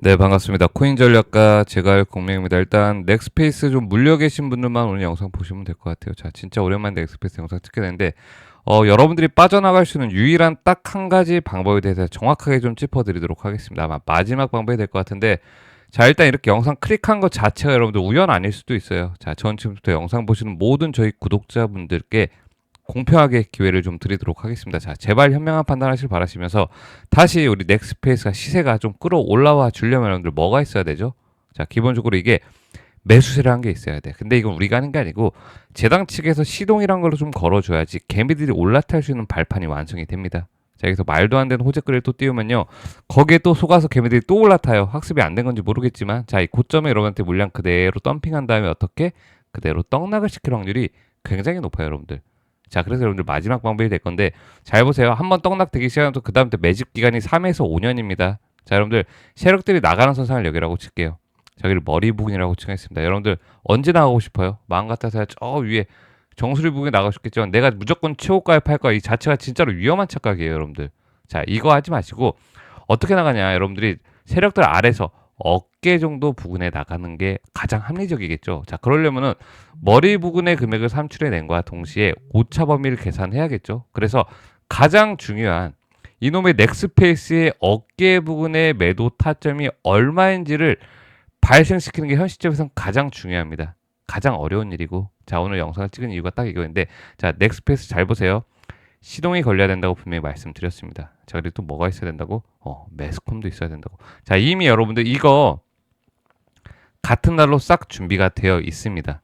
네, 반갑습니다. 코인 전략가 제갈 공명입니다. 일단 넥스페이스 좀 물려 계신 분들만 오늘 영상 보시면 될 것 같아요. 자, 진짜 오랜만에 넥스페이스 영상 찍게 되는데 어, 여러분들이 빠져나갈 수 있는 유일한 딱 한 가지 방법에 대해서 정확하게 좀 짚어드리도록 하겠습니다. 아마 마지막 방법이 될 것 같은데 자, 일단 이렇게 영상 클릭한 것 자체가 여러분들 우연 아닐 수도 있어요. 자, 전 지금부터 영상 보시는 모든 저희 구독자분들께 공평하게 기회를 좀 드리도록 하겠습니다. 자, 제발 현명한 판단하실 바라시면서 다시 우리 넥스페이스가 시세가 좀 끌어올라와 주려면 여러분들 뭐가 있어야 되죠? 자, 기본적으로 이게 매수세를 한게 있어야 돼. 근데 이건 우리가 하는 게 아니고 재당 측에서 시동이란 걸로 좀 걸어줘야지 개미들이 올라탈 수 있는 발판이 완성이 됩니다. 자, 여기서 말도 안 되는 호재글을 또 띄우면요. 거기에 또 속아서 개미들이 또 올라타요. 학습이 안 된 건지 모르겠지만 자, 이 고점에 여러분한테 물량 그대로 덤핑한 다음에 어떻게 그대로 떡락을 시킬 확률이 굉장히 높아요, 여러분들. 자, 그래서 여러분들 마지막 방법이 될 건데 잘 보세요. 한번 떡락 되기 시작하면 또 그다음부터 매집 기간이 3에서 5년입니다. 자, 여러분들 세력들이 나가는 선상을 여기라고 칠게요. 저기를 머리 부근이라고 칭했습니다. 여러분들 언제 나가고 싶어요? 마음 같아서야 저 위에 정수리 부근에 나가고 싶겠지만 내가 무조건 최고가에 팔 거야. 이 자체가 진짜로 위험한 착각이에요, 여러분들. 자, 이거 하지 마시고 어떻게 나가냐? 여러분들이 세력들 아래서 어깨 정도 부근에 나가는 게 가장 합리적이겠죠. 자, 그러려면은 머리 부근의 금액을 산출해 낸 거와 동시에 오차 범위를 계산해야겠죠. 그래서 가장 중요한 이놈의 넥스페이스의 어깨 부근의 매도 타점이 얼마인지를 발생시키는 게 현 시점에서는 가장 중요합니다. 가장 어려운 일이고 자 오늘 영상을 찍은 이유가 딱 이거인데 자 넥스페이스 잘 보세요. 시동이 걸려야 된다고 분명히 말씀드렸습니다. 자 그리고 또 뭐가 있어야 된다고? 어 매스컴도 있어야 된다고. 자 이미 여러분들 이거 같은 날로 싹 준비가 되어 있습니다.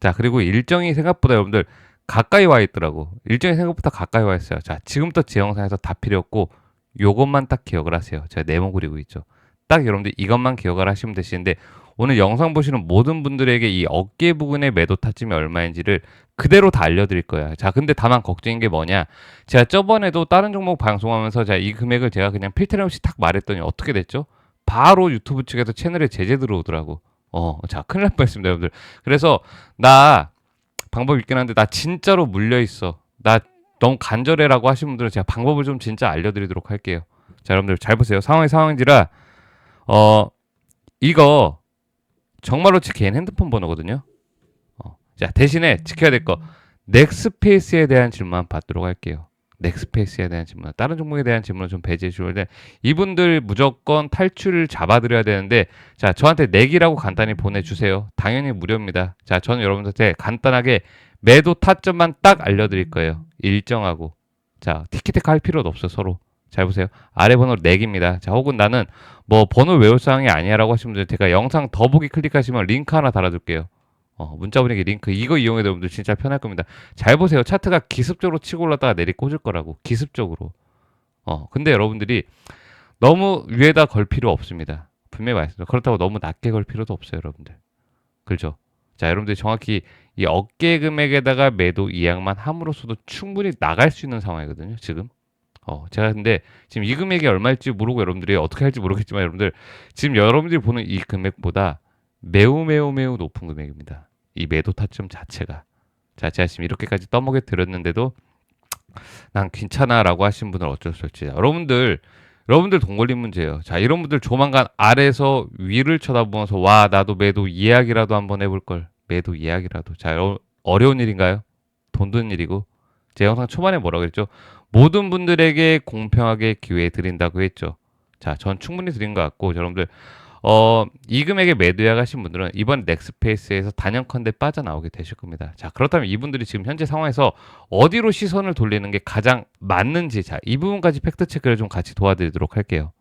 자 그리고 일정이 생각보다 여러분들 가까이 와 있더라고. 일정이 생각보다 가까이 와 있어요. 자 지금부터 제 영상에서 다 필요 없고 요것만 딱 기억을 하세요. 제가 네모 그리고 있죠. 딱 여러분들 이것만 기억을 하시면 되시는데 오늘 영상 보시는 모든 분들에게 이 어깨 부분의 매도 타점이 얼마인지를 그대로 다 알려드릴 거야. 자, 근데 다만 걱정인 게 뭐냐? 제가 저번에도 다른 종목 방송하면서 자, 이 금액을 제가 그냥 필터링 없이 탁 말했더니 어떻게 됐죠? 바로 유튜브 측에서 채널에 제재 들어오더라고. 어, 자, 큰일 날 뻔했습니다, 여러분들. 그래서 나 방법 있긴 한데 나 진짜로 물려 있어. 나 너무 간절해라고 하신 분들은 제가 방법을 좀 진짜 알려드리도록 할게요. 자, 여러분들 잘 보세요. 상황이 상황인지라 어 이거 정말로 제 개인 핸드폰 번호거든요. 어, 자 대신에 지켜야 될 거 넥스페이스에 대한 질문만 받도록 할게요. 넥스페이스에 대한 질문, 다른 종목에 대한 질문은 좀 배제해 돼. 이분들 무조건 탈출을 잡아드려야 되는데, 자 저한테 내기라고 간단히 보내주세요. 당연히 무료입니다. 자 저는 여러분들한테 간단하게 매도 타점만 딱 알려드릴 거예요. 일정하고, 자 티키테크 할 필요도 없어 요 서로. 잘 보세요. 아래 번호 4개입니다. 자, 혹은 나는 뭐 번호 외울 사항이 아니야라고 하시면 들 제가 영상 더보기 클릭하시면 링크 하나 달아둘게요. 어, 문자 보내기 링크 이거 이용해 여러분들 진짜 편할 겁니다. 잘 보세요. 차트가 기습적으로 치고 올랐다가 내리 꽂을 거라고. 기습적으로. 어, 근데 여러분들이 너무 위에다 걸 필요 없습니다. 분명히 말씀드려. 그렇다고 너무 낮게 걸 필요도 없어요, 여러분들. 그렇죠? 자, 여러분들이 정확히 이 어깨 금액에다가 매도 이양만 함으로써도 충분히 나갈 수 있는 상황이거든요, 지금. 어, 제가 근데 지금 이 금액이 얼마일지 모르고 여러분들이 어떻게 할지 모르겠지만 여러분들 지금 여러분들이 보는 이 금액보다 매우 매우 매우 높은 금액입니다. 이 매도 타점 자체가. 자, 제가 지금 이렇게까지 떠먹여 드렸는데도 난 괜찮아라고 하신 분은 어쩔 수 없지. 여러분들 여러분들 돈 걸린 문제예요. 자, 이런 분들 조만간 아래서 위를 쳐다보면서 와 나도 매도 이야기라도 한번 해볼 걸. 매도 이야기라도. 자, 어, 어려운 일인가요? 돈 드는 일이고. 제 영상 초반에 뭐라고 그랬죠? 모든 분들에게 공평하게 기회 드린다고 했죠. 자, 전 충분히 드린 것 같고 여러분들 어, 이 금액에 매도약 하신 분들은 이번 넥스페이스에서 단연컨대 빠져나오게 되실 겁니다. 자, 그렇다면 이분들이 지금 현재 상황에서 어디로 시선을 돌리는 게 가장 맞는지, 자, 이 부분까지 팩트 체크를 좀 같이 도와드리도록 할게요.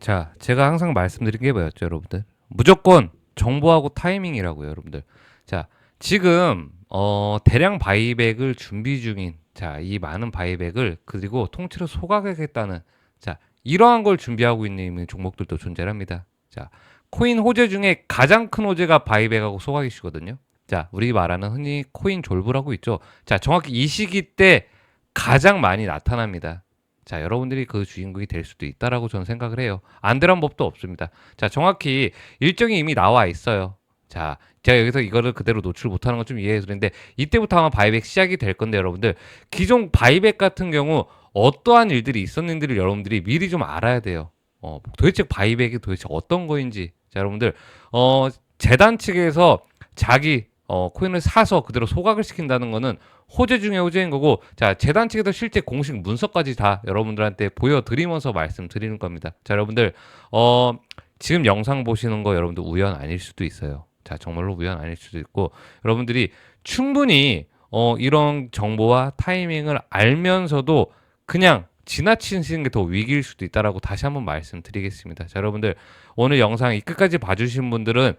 자, 제가 항상 말씀드린 게 뭐였죠, 여러분들? 무조건 정보하고 타이밍이라고요, 여러분들. 자, 지금 어, 대량 바이백을 준비 중인 자, 이 많은 바이백을 그리고 통째로 소각하겠다는 자, 이러한 걸 준비하고 있는 종목들도 존재합니다. 자, 코인 호재 중에 가장 큰 호재가 바이백하고 소각이시거든요. 자, 우리 말하는 흔히 코인 졸부라고 있죠. 자, 정확히 이 시기 때 가장 많이 나타납니다. 자, 여러분들이 그 주인공이 될 수도 있다라고 저는 생각을 해요. 안 되란 법도 없습니다. 자, 정확히 일정이 이미 나와 있어요. 자, 제가 여기서 이거를 그대로 노출 못하는 건 좀 이해해 드리는데 이때부터 아마 바이백 시작이 될 건데 여러분들 기존 바이백 같은 경우 어떠한 일들이 있었는지를 여러분들이 미리 좀 알아야 돼요. 어, 도대체 바이백이 도대체 어떤 거인지 자 여러분들 어 재단 측에서 자기 어 코인을 사서 그대로 소각을 시킨다는 거는 호재 중에 호재인 거고 자 재단 측에서 실제 공식 문서까지 다 여러분들한테 보여드리면서 말씀드리는 겁니다. 자 여러분들 어 지금 영상 보시는 거 여러분들 우연 아닐 수도 있어요. 자 정말로 우연 아닐 수도 있고 여러분들이 충분히 어 이런 정보와 타이밍을 알면서도 그냥 지나치시는 게 더 위기일 수도 있다라고 다시 한번 말씀드리겠습니다. 자, 여러분들 오늘 영상 이 끝까지 봐주신 분들은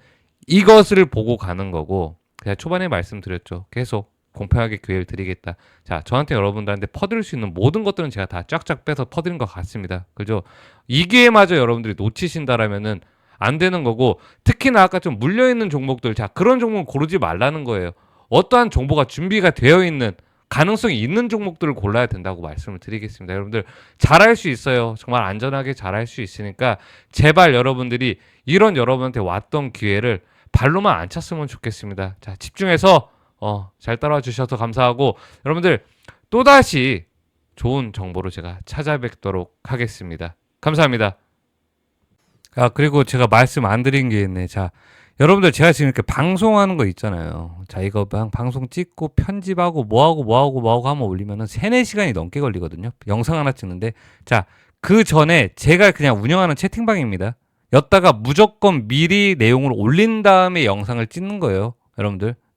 이것을 보고 가는 거고 그냥 초반에 말씀드렸죠. 계속 공평하게 기회를 드리겠다. 자, 저한테 여러분들한테 퍼드릴 수 있는 모든 것들은 제가 다 쫙쫙 빼서 퍼드린 것 같습니다. 그죠? 이 기회마저 여러분들이 놓치신다라면은 안 되는 거고 특히나 아까 좀 물려 있는 종목들 자 그런 종목 고르지 말라는 거예요. 어떠한 정보가 준비가 되어 있는 가능성이 있는 종목들을 골라야 된다고 말씀을 드리겠습니다. 여러분들 잘할 수 있어요. 정말 안전하게 잘할 수 있으니까 제발 여러분들이 이런 여러분한테 왔던 기회를 발로만 안 찼으면 좋겠습니다. 자, 집중해서 어, 잘 따라와 주셔서 감사하고 여러분들 또다시 좋은 정보로 제가 찾아뵙도록 하겠습니다. 감사합니다. 아, 그리고 제가 말씀 안 드린 게 있네. 자, 여러분들 제가 지금 이렇게 방송하는 거 있잖아요. 자, 이거 방, 방송 찍고 편집하고 뭐하고 뭐하고 뭐하고 하면 올리면은 3, 4시간이 넘게 걸리거든요. 영상 하나 찍는데. 자, 그 전에 제가 그냥 운영하는 채팅방입니다. 였다가 무조건 미리 내용을 올린 다음에 영상을 찍는 거예요. 여러분들.